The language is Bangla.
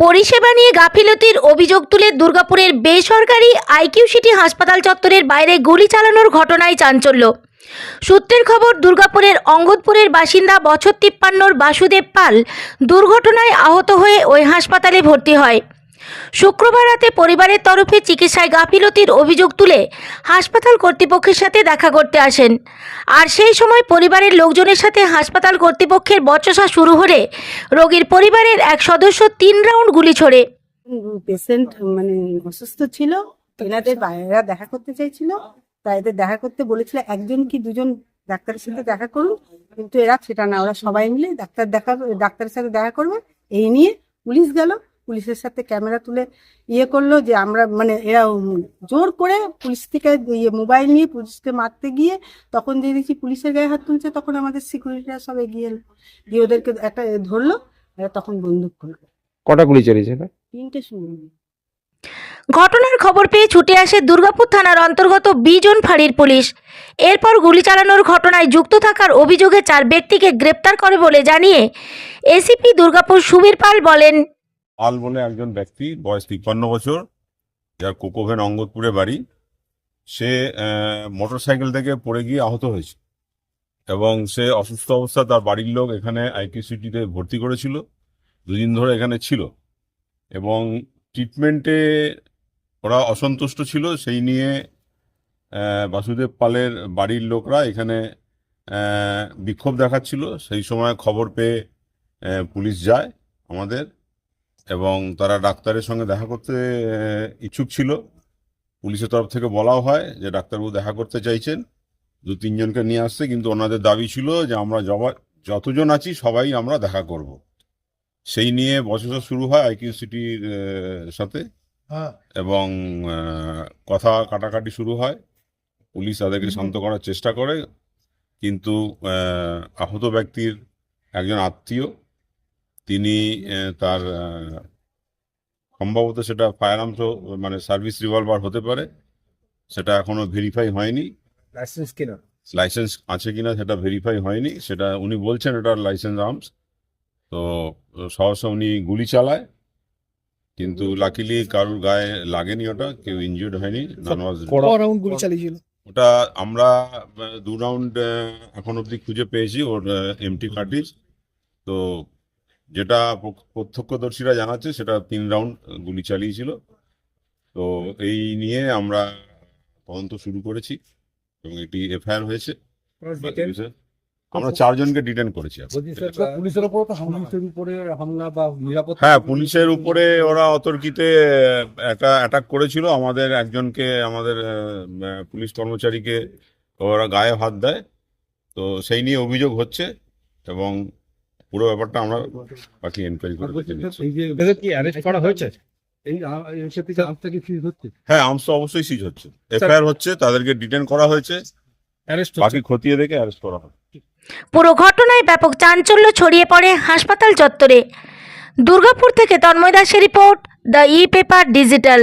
পরিষেবা নিয়ে গাফিলতির অভিযোগ তুলে দুর্গাপুরের বেসরকারি আইকিউ সিটি হাসপাতাল চত্বরের বাইরে গুলি চালানোর ঘটনায় চাঞ্চল্য। সূত্রের খবর, দুর্গাপুরের অঙ্গদপুরের বাসিন্দা বছর তিপ্পান্নর বাসুদেব পাল দুর্ঘটনায় আহত হয়ে ওই হাসপাতালে ভর্তি হয়। শুক্রবার রাতে পরিবারের তরফে চিকিৎসায় গাফিলতির অভিযোগ তুলে হাসপাতাল কর্তৃপক্ষের সাথে দেখা করতে আসেন। আর সেই সময় পরিবারের লোকজনের সাথে হাসপাতাল কর্তৃপক্ষের বচসা শুরু হলে রোগীর পরিবারের এক সদস্য তিন রাউন্ড গুলি ছোড়ে। পেশেন্ট মানে অসুস্থ ছিল, এনাদের বাইরেরা দেখা করতে চাইছিল, তাই এদের দেখা করতে বলেছিল, একজন কি দুজন ডাক্তারের সাথে দেখা করুন, কিন্তু এরা সেটা না, ওরা সবাই মিলে ডাক্তার দেখা, ডাক্তারের সাথে দেখা করবে, এই নিয়ে পুলিশ গেল। পুলিশের সাথে ক্যামেরা তুলে ইয়ে করল যে আমরা মানে এরা জোর করে পুলিশ থেকে ইয়ে মোবাইল নিয়ে পুলিশকে মারতে গিয়ে তখন দিয়ে দেখছি পুলিশের গায়ে হাত তুলছে তখন আমাদের সিকিউরিটিরা সব এগিয়ে এলো। দিয়ে ওদেরকে একটা ধরলো এরা তখন বন্দুক করল। কটা গুলি চলেছে না তিনটে শুনুন ঘটনার খবর পেয়ে ছুটে আসে দুর্গাপুর থানার অন্তর্গত বিজন ফাঁড়ির পুলিশ। এরপর গুলি চালানোর ঘটনায় যুক্ত থাকার অভিযোগে চার ব্যক্তিকে গ্রেপ্তার করে বলে জানিয়ে এসিপি দুর্গাপুর সুবীর পাল বলেন পাল বলে একজন ব্যক্তি, বয়স তিপ্পান্ন বছর, যার কোকোভেন অঙ্গদপুরে বাড়ি, সে মোটর সাইকেল থেকে পড়ে গিয়ে আহত হয়েছে। এবং সে অসুস্থ অবস্থা তার বাড়ির লোক এখানে আইকিউসিটিতে ভর্তি করেছিল, দুদিন ধরে এখানে ছিল। এবং ট্রিটমেন্টে ওরা অসন্তুষ্ট ছিল, সেই নিয়ে বাসুদেব পালের বাড়ির লোকরা এখানে বিক্ষোভ দেখাচ্ছিল। সেই সময় খবর পেয়ে পুলিশ যায় আমাদের। এবং তারা ডাক্তারের সঙ্গে দেখা করতে ইচ্ছুক ছিল। পুলিশের তরফ থেকে বলাও হয় যে ডাক্তারবাবু দেখা করতে চাইছেন। দু তিনজনকে নিয়ে আসতে কিন্তু ওনাদের দাবি ছিল যে আমরা যতজন আছি সবাই আমরা দেখা করব। সেই নিয়ে বচসা শুরু হয় আইকিউ সিটির সাথে। এবং কথা কাটাকাটি শুরু হয়। পুলিশ তাদেরকে শান্ত করার চেষ্টা করে। কিন্তু আহত ব্যক্তির একজন আত্মীয় তিনি আহ, তার সম্ভবত সেটা ফায়ার আর্মস মানে সার্ভিস রিভলভার হতে পারে। সেটা এখনও ভেরিফাই হয়নি। লাইসেন্স কিনা? লাইসেন্স আছে কিনা সেটা ভেরিফাই হয়নি। সেটা উনি বলছেন এটা লাইসেন্স আর্মস। তো সহসা উনি গুলি চালায় কিন্তু লাকিলি কারুর গায়ে লাগেনি ওটা কেউ ইনজিউর্ড হয়নি রাউন্ড গুলি চালিয়েছিল? ওটা আমরা দু রাউন্ড এখন অবধি খুঁজে পেয়েছি ওর এমটি কার্টিজ তো যেটা প্রত্যক্ষদর্শীরা জানাচ্ছে সেটা তিন রাউন্ড গুলি চালিয়েছিল। তো এই নিয়ে আমরা তদন্ত শুরু করেছি এবং একটি এফআইআর হয়েছে। আমরা চারজনকে ডিটেন করেছি পুলিশের উপর তো হামলার উপরে হামলা বা নিরাপত্তা হ্যাঁ পুলিশের উপরে ওরা অতর্কিতে একটা অ্যাটাক করেছিল। আমাদের একজনকে আমাদের পুলিশ কর্মচারীকে ওরা গায়ে হাত দেয়। তো সেই নিয়ে অভিযোগ হচ্ছে এবং পুরো ব্যাপারটা আমরা বাকি এনকোয়ারি করে দেখে নিচ্ছি। এই কি অ্যারেস্ট করা হয়েছে? হ্যাঁ আর্মস তো অবশ্যই সিজ হচ্ছে। এফআইআর হচ্ছে তাদেরকে ডিটেন করা হয়েছে। অ্যারেস্ট বাকি খতিয়ে দেখে অ্যারেস্ট করা হবে। পুরো ঘটনায় ব্যাপক চাঞ্চল্য ছড়িয়ে পড়ে হাসপাতাল চত্বরে। দুর্গাপুর থেকে তন্ময় দাসের report the E paper digital.